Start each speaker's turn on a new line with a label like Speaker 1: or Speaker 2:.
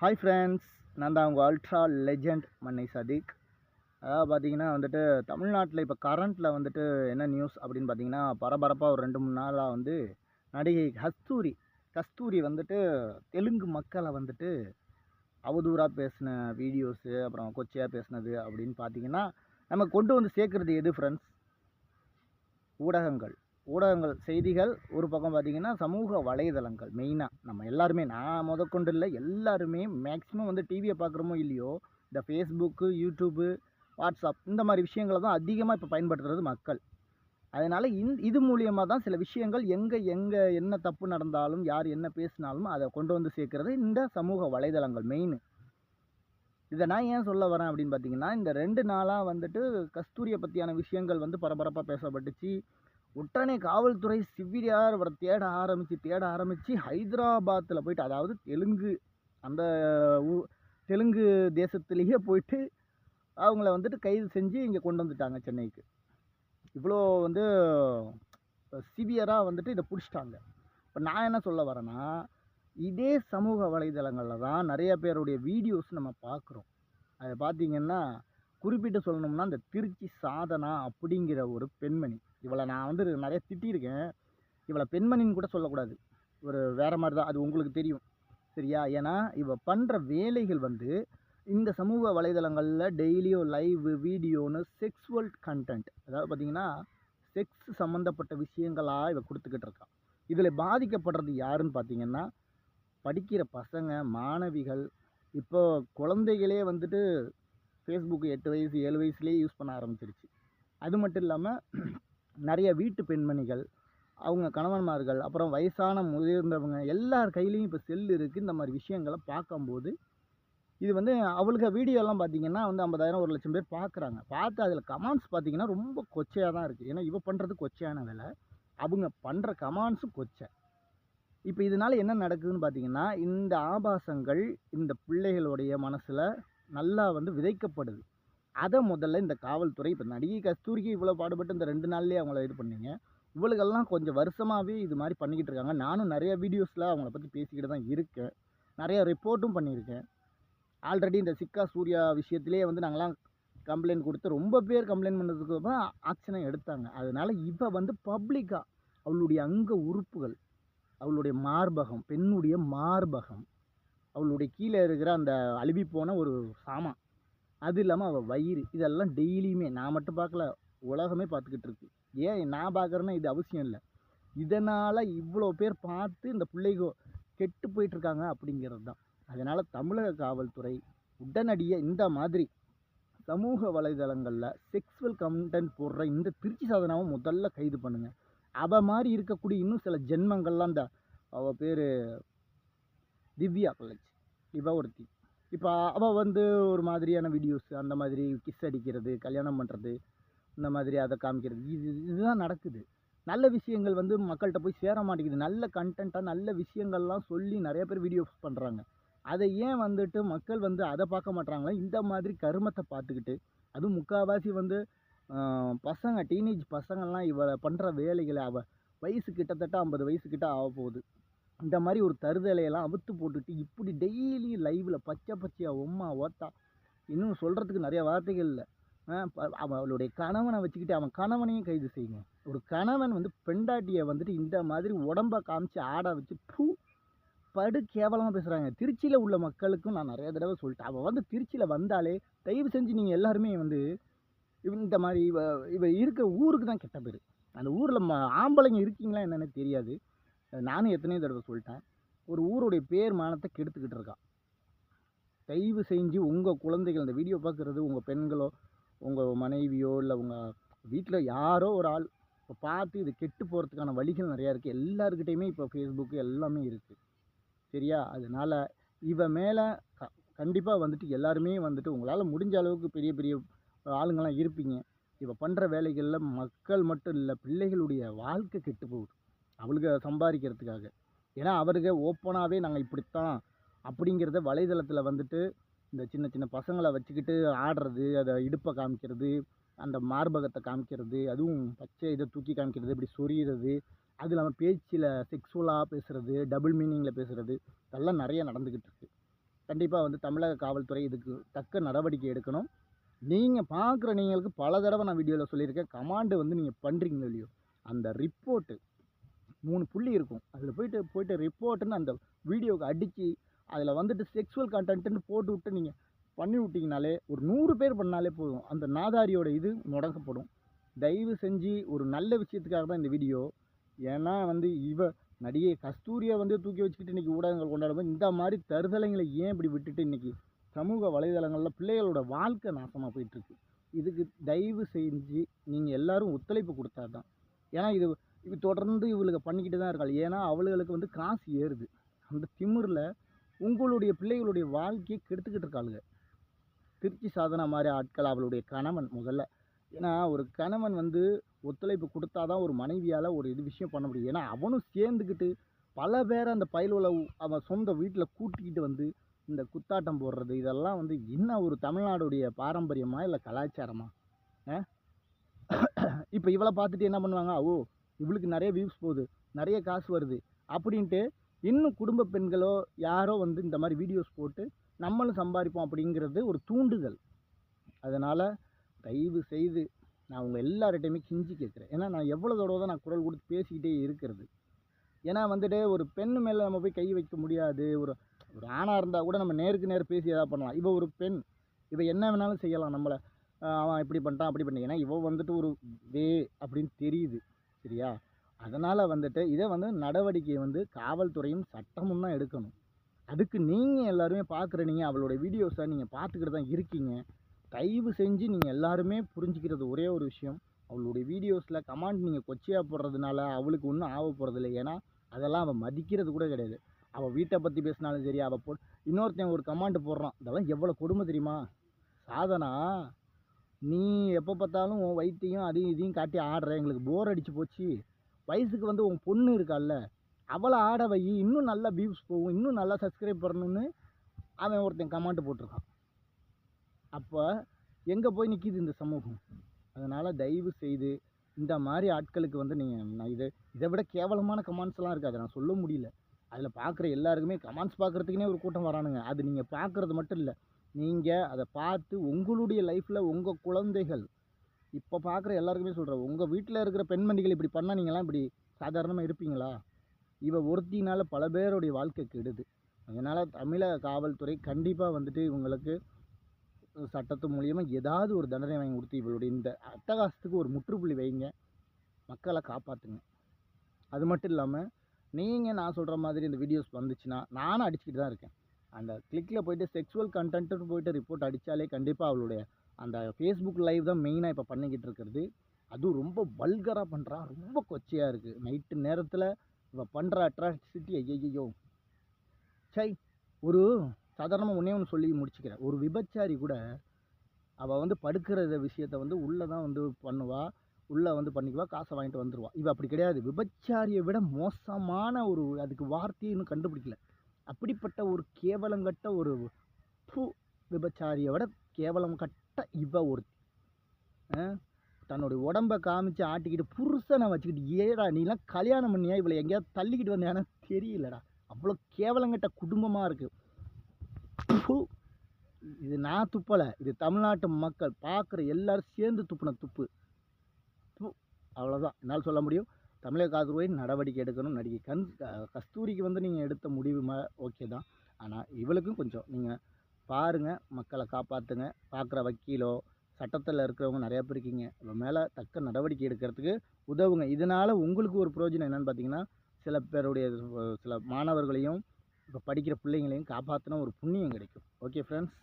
Speaker 1: Hi friends நான் தான் உங்கள் அல்ட்ரா லெஜெண்ட் மன்னை சதீக். அதாவது பார்த்தீங்கன்னா வந்துட்டு தமிழ்நாட்டில் இப்போ கரண்ட்டில் வந்துட்டு என்ன நியூஸ் அப்படின்னு பார்த்தீங்கன்னா பரபரப்பாக ஒரு ரெண்டு மூணு நாளாக வந்து நடிகை கஸ்தூரி கஸ்தூரி வந்துட்டு தெலுங்கு மக்களை வந்துட்டு அவதூறாக பேசின வீடியோஸு அப்புறம் கொச்சையாக பேசினது அப்படின்னு பார்த்தீங்கன்னா நம்ம கொண்டு வந்து சேர்க்குறது எது ஃப்ரெண்ட்ஸ் ஊடகங்கள். ஊடகங்கள் செய்திகள் ஒரு பக்கம் பார்த்திங்கன்னா சமூக வலைதளங்கள் மெயினாக நம்ம எல்லாருமே நான் முதற்கொண்டு இல்லை எல்லாருமே மேக்ஸிமம் வந்து டிவியை பார்க்குறோமோ இல்லையோ இந்த ஃபேஸ்புக்கு யூடியூப்பு வாட்ஸ்அப் இந்த மாதிரி விஷயங்களை தான் அதிகமாக இப்போ பயன்படுத்துறது மக்கள். அதனால் இந் இது மூலியமாக தான் சில விஷயங்கள் எங்கே எங்கே என்ன தப்பு நடந்தாலும் யார் என்ன பேசினாலும் அதை கொண்டு வந்து சேர்க்குறது இந்த சமூக வலைதளங்கள் மெயின் இதை நான் ஏன் சொல்ல வரேன் அப்படின்னு பார்த்தீங்கன்னா இந்த ரெண்டு நாளாக வந்துட்டு கஸ்தூரியை பற்றியான விஷயங்கள் வந்து பரபரப்பாக பேசப்பட்டுச்சு. உடனே காவல்துறை சிவிலியார் அவரை தேட ஆரம்பித்து தேட ஆரம்பித்து ஹைதராபாத்தில் போயிட்டு அதாவது தெலுங்கு அந்த ஊ தெலுங்கு தேசத்துலேயே போயிட்டு அவங்கள வந்துட்டு கைது செஞ்சு இங்கே கொண்டு வந்துட்டாங்க சென்னைக்கு. இவ்வளோ வந்து சிவியராக வந்துட்டு இதை பிடிச்சிட்டாங்க. இப்போ நான் என்ன சொல்ல வரேன்னா இதே சமூக வலைதளங்களில் தான் நிறைய பேருடைய வீடியோஸ் நம்ம பார்க்குறோம் அதை பார்த்திங்கன்னா குறிப்பிட்டு சொல்லணும்னா இந்த திருச்சி சாதனா அப்படிங்கிற ஒரு பெண்மணி. இவளை நான் வந்து நிறைய திட்டியிருக்கேன். இவளை பெண்மணின்னு கூட சொல்லக்கூடாது. ஒரு வேறு மாதிரி தான். அது உங்களுக்கு தெரியும். சரியா? ஏன்னா இவள் பண்ணுற வேலைகள் வந்து இந்த சமூக வலைதளங்களில் டெய்லியும் லைவ் வீடியோன்னு செக்ஸுவல் கண்டென்ட் அதாவது பார்த்தீங்கன்னா செக்ஸ் சம்மந்தப்பட்ட விஷயங்களாக இவள் கொடுத்துக்கிட்டு இருக்கான் இதில் பாதிக்கப்படுறது யாருன்னு பார்த்தீங்கன்னா படிக்கிற பசங்க மாணவிகள். இப்போ குழந்தைகளே வந்துட்டு ஃபேஸ்புக் எட்டு வயசு ஏழு வயசுலேயே யூஸ் பண்ண ஆரம்பிச்சிருச்சு. அது மட்டும் இல்லாமல் நிறைய வீட்டு பெண்மணிகள் அவங்க கணவன்மார்கள் அப்புறம் வயசான முதிர்ந்தவங்க எல்லார் கையிலையும் இப்போ செல் இருக்குது இந்த மாதிரி விஷயங்களை பார்க்கும்போது இது வந்து அவளுக்கு வீடியோலாம் பார்த்தீங்கன்னா வந்து ஐம்பதாயிரம் ஒரு லட்சம் பேர் பார்க்குறாங்க. பார்த்து அதில் கமெண்ட்ஸ் பார்த்தீங்கன்னா ரொம்ப கொச்சையாக தான் இருக்குது ஏன்னா இவ பண்ணுறது கொச்சையான வேலை. அவங்க பண்ணுற கமெண்ட்ஸும் கொச்சை. இப்போ இதனால் என்ன நடக்குதுன்னு பார்த்தீங்கன்னா இந்த ஆபாசங்கள் இந்த பிள்ளைகளுடைய மனசில் நல்லா வந்து விதைக்கப்படுது. அதை முதல்ல இந்த காவல்துறை இப்போ நடிகை கஸ்தூரிக்கு இவ்வளோ பாடுபட்டு இந்த ரெண்டு நாள்லேயே அவங்கள இது பண்ணீங்க. இவளுக்கெல்லாம் கொஞ்சம் வருஷமாகவே இது மாதிரி பண்ணிக்கிட்டு இருக்காங்க. நானும் நிறைய வீடியோஸில் அவங்கள பற்றி பேசிக்கிட்டு தான் இருக்கேன். நிறைய ரிப்போர்ட்டும் பண்ணியிருக்கேன். ஆல்ரெடி இந்த சிக்கா சூர்யா விஷயத்திலே வந்து நாங்களாம் கம்ப்ளைண்ட் கொடுத்து ரொம்ப பேர் கம்ப்ளைண்ட் பண்ணதுக்கு அப்புறம் ஆக்ஷனை எடுத்தாங்க. அதனால் இப்போ வந்து பப்ளிக்காக அவளுடைய அங்க உறுப்புகள் அவளுடைய மார்பகம் பெண்ணுடைய மார்பகம் அவளுடைய கீழே இருக்கிற அந்த அழுவி போன ஒரு சாமான். அது இல்லாமல் அவள் வயிறு இதெல்லாம் டெய்லியுமே நான் மட்டும் பார்க்கல உலகமே பார்த்துக்கிட்டு இருக்கு. ஏன் நான் பார்க்குறேன்னா இது அவசியம் இல்லை. இதனால் இவ்வளோ பேர் பார்த்து இந்த பிள்ளைகோ கெட்டு போயிட்டுருக்காங்க அப்படிங்கிறது தான் அதனால் தமிழக காவல்துறை உடனடியாக இந்த மாதிரி சமூக வலைதளங்களில் செக்ஸுவல் கண்டென்ட் போடுற இந்த திருச்சி சாதனாவை முதல்ல கைது பண்ணுங்கள் அவள் மாதிரி இருக்கக்கூடிய இன்னும் சில ஜென்மங்கள்லாம் இந்த அவள் பேர் திவ்யா காலேஜ் இவ ஒருத்தி. இப்போ அவள் வந்து ஒரு மாதிரியான வீடியோஸ் அந்த மாதிரி கிஸ் அடிக்கிறது கல்யாணம் பண்ணுறது இந்த மாதிரி அதை காமிக்கிறது. இது இதுதான் நடக்குது. நல்ல விஷயங்கள் வந்து மக்கள்கிட்ட போய் சேர மாட்டேங்குது. நல்ல கண்டென்ட்டாக நல்ல விஷயங்கள்லாம் சொல்லி நிறைய பேர் வீடியோஸ் பண்ணுறாங்க அதை ஏன் வந்துட்டு மக்கள் வந்து அதை பார்க்க மாட்றாங்களா இந்த மாதிரி கருமத்தை பார்த்துக்கிட்டு அதுவும் முக்கால்வாசி வந்து பசங்க டீனேஜ் பசங்கள்லாம் இவ பண்ணுற வேலைகளை அவள் வயசு கிட்டத்தட்ட ஐம்பது வயசு கிட்ட ஆக போகுது இந்த மாதிரி ஒரு தருதலையெல்லாம் அவுத்து போட்டுட்டு இப்படி டெய்லி லைவில் பச்சை பச்சையாக உம்மா ஓத்தா. இன்னும் சொல்கிறதுக்கு நிறைய வார்த்தைகள் இல்லை. அவளுடைய கணவனை வச்சுக்கிட்டு அவன் கணவனையும் கைது செய்யுங்க. ஒரு கணவன் வந்து பெண்டாட்டியை வந்துட்டு இந்த மாதிரி உடம்ப காமிச்சு ஆட வச்சு பூ படு கேவலமாக பேசுகிறாங்க திருச்சியில் உள்ள மக்களுக்கும் நான் நிறைய தடவை சொல்லிட்டேன். அவள் வந்து திருச்சியில் வந்தாலே தயவு செஞ்சு நீங்கள் எல்லாருமே வந்து இந்த மாதிரி இவ இவ இருக்க ஊருக்கு தான் கெட்ட பேர். அந்த ஊரில் ம ஆம்பளைங்க இருக்கீங்களா என்னென்னு தெரியாது. நானும் எத்தனையோ தடவை சொல்லிட்டேன். ஒரு ஊருடைய பேர் மானத்தை கெடுத்துக்கிட்டு இருக்கா தயவு செஞ்சு உங்கள் குழந்தைகள் இந்த வீடியோ பார்க்குறது உங்கள் பெண்களோ உங்கள் மனைவியோ இல்லை உங்கள் வீட்டில் யாரோ ஒரு ஆள் இப்போ பார்த்து இது கெட்டு போகிறதுக்கான வழிகள் நிறையா இருக்குது எல்லாருக்கிட்டேயுமே இப்போ ஃபேஸ்புக்கு எல்லாமே இருக்குது சரியா? அதனால் இவன் மேலே க கண்டிப்பாக வந்துட்டு எல்லாருமே வந்துட்டு உங்களால் முடிஞ்ச அளவுக்கு பெரிய பெரிய ஆளுங்கள்லாம் இருப்பீங்க. இவள் பண்ணுற வேலைகளில் மக்கள் மட்டும் இல்லை பிள்ளைகளுடைய வாழ்க்கை கெட்டு போகுது. அவளுக்கு சம்பாதிக்கிறதுக்காக. ஏன்னா அவருக்கு ஓப்பனாகவே நாங்கள் இப்படித்தான் அப்படிங்கிறத வலைதளத்தில் வந்துட்டு இந்த சின்ன சின்ன பசங்களை வச்சுக்கிட்டு ஆடுறது அதை இடுப்பை காமிக்கிறது அந்த மார்பகத்தை காமிக்கிறது அதுவும் பச்சை இதை தூக்கி காமிக்கிறது இப்படி சொரியிறது அது இல்லாமல் பேச்சில் செக்ஸுவலாக பேசுகிறது டபுள் மீனிங்கில் பேசுகிறது இதெல்லாம் நிறைய நடந்துக்கிட்டு இருக்குது கண்டிப்பாக வந்து தமிழக காவல்துறை இதுக்கு தக்க நடவடிக்கை எடுக்கணும். நீங்கள் பார்க்குற நீங்களுக்கு பல தடவை நான் வீடியோவில் சொல்லியிருக்கேன் கமாண்டு வந்து நீங்கள் பண்ணுறீங்க இல்லையோ அந்த ரிப்போர்ட்டு மூணு புள்ளி இருக்கும். அதில் போயிட்டு போயிட்டு ரிப்போர்ட்டுன்னு அந்த வீடியோவுக்கு அடித்து அதில் வந்துட்டு செக்ஸுவல் கண்டென்ட்டுன்னு போட்டு விட்டு நீங்கள் பண்ணி விட்டிங்கனாலே ஒரு நூறு பேர் பண்ணாலே போதும். அந்த நாதாரியோட இது முடக்கப்படும் தயவு செஞ்சு ஒரு நல்ல விஷயத்துக்காக தான் இந்த வீடியோ ஏன்னா வந்து இவ நடிகை கஸ்தூரியை வந்து தூக்கி வச்சுக்கிட்டு இன்றைக்கி ஊடகங்கள் கொண்டாடும் இந்த மாதிரி தருதலைங்களை ஏன் இப்படி விட்டுட்டு இன்றைக்கி சமூக வலைதளங்களில் பிள்ளைகளோட வாழ்க்கை நாசமாக போயிட்டுருக்கு. இதுக்கு தயவு செஞ்சு நீங்கள் எல்லாரும் ஒத்துழைப்பு கொடுத்தா தான் ஏன்னா இது இது தொடர்ந்து இவளுக்கு பண்ணிக்கிட்டு தான் இருக்காள். ஏன்னா அவளுகளுக்கு வந்து காசு ஏறுது. அந்த திமிரில் உங்களுடைய பிள்ளைகளுடைய வாழ்க்கையை கெடுத்துக்கிட்டு இருக்காளுங்க. திருச்சி சாதனா மாதிரி ஆட்கள் அவளுடைய கணவன் முதல்ல. ஏன்னா ஒரு கணவன் வந்து ஒத்துழைப்பு கொடுத்தா தான் ஒரு மனைவியால் ஒரு இது விஷயம் பண்ண முடியும். ஏன்னா அவனும் சேர்ந்துக்கிட்டு பல பேரை அந்த பயலுவில் அவன் சொந்த வீட்டில் கூட்டிக்கிட்டு வந்து இந்த குத்தாட்டம் போடுறது இதெல்லாம் வந்து என்ன ஒரு தமிழ்நாடுடைய பாரம்பரியமா இல்லை கலாச்சாரமா? இப்போ இவளை பார்த்துட்டு என்ன பண்ணுவாங்க? ஓ இவளுக்கு நிறைய வியூஸ் போகுது நிறைய காசு வருது அப்படின்ட்டு இன்னும் குடும்ப பெண்களோ யாரோ வந்து இந்த மாதிரி வீடியோஸ் போட்டு நம்மளும் சம்பாதிப்போம் அப்படிங்கிறது ஒரு தூண்டுதல். அதனால் தயவு செய்து நான் உங்கள் எல்லார்கிட்டையுமே கிஞ்சி கேட்குறேன். ஏன்னா நான் எவ்வளோ தடவை தான் நான் குரல் கொடுத்து பேசிக்கிட்டே இருக்கிறது. ஏன்னா வந்துட்டு ஒரு பெண் மேலே நம்ம போய் கை வைக்க முடியாது. ஒரு ஒரு ஆணாக இருந்தால் கூட நம்ம நேருக்கு நேர் பேசி எதாவது பண்ணலாம். இவள் ஒரு பெண். இவள் என்ன வேணாலும் செய்யலாம். நம்மளை அவன் இப்படி பண்ணிட்டான் அப்படி பண்ணி ஏன்னா இவள் வந்துட்டு ஒரு வே அப்படின்னு தெரியுது. சரியா அதனால் வந்துட்டு இதை வந்து நடவடிக்கையை வந்து காவல்துறையும் சட்டமும் தான் எடுக்கணும். அதுக்கு நீங்கள் எல்லாருமே பார்க்குற நீங்கள் அவளோட வீடியோஸை நீங்கள் பார்த்துக்கிட்டு தான் இருக்கீங்க. தயவு செஞ்சு நீங்கள் எல்லாருமே புரிஞ்சுக்கிறது ஒரே ஒரு விஷயம். அவளுடைய வீடியோஸில் கமெண்ட் நீங்கள் கொச்சையாக போடுறதுனால அவளுக்கு ஒன்றும் ஆக போகிறதில்ல ஏன்னா அதெல்லாம் அவள் மதிக்கிறது கூட கிடையாது. அவள் வீட்டை பற்றி பேசினாலும் சரி அவள் போ இன்னொருத்தன் ஒரு கமாண்ட் போடுறான். இதெல்லாம் எவ்வளோ கொடுமை தெரியுமா? சாதனா நீ எப்போ பார்த்தாலும் உன் வயிற்றையும் அதையும் இதையும் காட்டி ஆடுற. எங்களுக்கு போர் அடிச்சு போச்சு. வயசுக்கு வந்து உன் பொண்ணு இருக்கால்ல அவளை ஆட வை. இன்னும் நல்லா வியூஸ் போகும். இன்னும் நல்லா சப்ஸ்கிரைப் பண்ணணும்னு அவன் ஒருத்தன் கமெண்ட் போட்டிருக்கான். அப்போ எங்கே போய் நிற்கிது இந்த சமூகம்? அதனால் தயவு செய்து இந்த மாதிரி ஆட்களுக்கு வந்து நீங்கள் நான் இது இதை விட கேவலமான கமெண்ட்ஸ்லாம் இருக்காது. நான் சொல்ல முடியல. அதில் பார்க்குற எல்லாருக்குமே கமெண்ட்ஸ் பார்க்குறதுக்குனே ஒரு கூட்டம் வரானுங்க. அது நீங்கள் பார்க்குறது மட்டும் இல்லை. நீங்கள் அதை பார்த்து உங்களுடைய லைஃப்பில் உங்கள் குழந்தைகள் இப்போ பார்க்குற எல்லாருக்குமே சொல்கிறேன் உங்கள் வீட்டில் இருக்கிற பெண்மணிகள் இப்படி பண்ணால் நீங்களாம் இப்படி சாதாரணமாக இருப்பீங்களா? இவ ஒருத்தினால் பல பேருடைய வாழ்க்கை கெடுது. அதனால் தமிழக காவல்துறை கண்டிப்பாக வந்துட்டு இவங்களுக்கு சட்டத்து மூலியமாக ஏதாவது ஒரு தண்டனை வாங்கி கொடுத்து இவளுடைய இந்த அட்டகாசத்துக்கு ஒரு முற்றுப்புள்ளி வைங்க. மக்களை காப்பாற்றுங்க அது மட்டும் இல்லாமல் நீங்கள் நான் சொல்கிற மாதிரி இந்த வீடியோஸ் வந்துச்சுன்னா நானும் அடிச்சுக்கிட்டு தான் இருக்கேன். அந்த கிளிக்கில் போயிட்டு செக்ஸுவல் கண்டென்ட்டுன்னு போயிட்டு ரிப்போர்ட் அடித்தாலே கண்டிப்பாக அவளுடைய அந்த ஃபேஸ்புக் லைவ் தான் மெயினாக இப்போ பண்ணிக்கிட்டு இருக்கிறது. அதுவும் ரொம்ப வல்கராக பண்ணுறா ரொம்ப கொச்சையாக இருக்குது நைட்டு நேரத்தில் இவள் பண்ணுற அட்ராக்டிசிட்டி ஐயையோ. சை ஒரு சாதாரணமாக ஒன்றே ஒன்று சொல்லி முடிச்சுக்கிறேன். ஒரு விபச்சாரி கூட அவள் வந்து படுக்கிற விஷயத்த வந்து உள்ளே தான் வந்து பண்ணுவாள் உள்ளே வந்து பண்ணிக்குவா. காசை வாங்கிட்டு வந்துடுவா இவள் அப்படி கிடையாது. விபச்சாரியை விட மோசமான ஒரு அதுக்கு வார்த்தையை இன்னும் கண்டுபிடிக்கல. அப்படிப்பட்ட ஒரு கேவலங்கட்ட ஒரு பூ விபச்சாரியை விட கேவலம் கட்ட இவ ஒரு தன்னுடைய உடம்பை காமிச்சு ஆட்டிக்கிட்டு புருஷனை வச்சுக்கிட்டு ஏடா நீலாம் கல்யாணம் பண்ணியா? இவளை எங்கேயாவது தள்ளிக்கிட்டு வந்தேன்னா தெரியலடா. அவ்வளோ கேவலங்கட்ட குடும்பமாக இருக்குது இது நான் துப்பலை. இது தமிழ்நாட்டு மக்கள் பார்க்குற எல்லாரும் சேர்ந்து துப்புன துப்பு. அவ்வளோதான் என்னால் சொல்ல முடியும்? தமிழக காவல்துறை நடவடிக்கை எடுக்கணும் நடிகை கண் க- கஸ்தூரிக்கு வந்து நீங்கள் எடுத்த முடிவு ஓகே தான். ஆனால் இவளுக்கும் கொஞ்சம் நீங்கள் பாருங்கள் மக்களை காப்பாற்றுங்க பார்க்குற வக்கீலோ சட்டத்தில் இருக்கிறவங்க நிறையா பேர் இருக்கீங்க. இவன் மேலே தக்க நடவடிக்கை எடுக்கிறதுக்கு உதவுங்க. இதனால் உங்களுக்கு ஒரு பிரயோஜனம் என்னென்னு பார்த்தீங்கன்னா சில பேருடைய சில மாணவர்களையும் இப்போ படிக்கிற பிள்ளைங்களையும் காப்பாற்றின ஒரு புண்ணியம் கிடைக்கும். Okay friends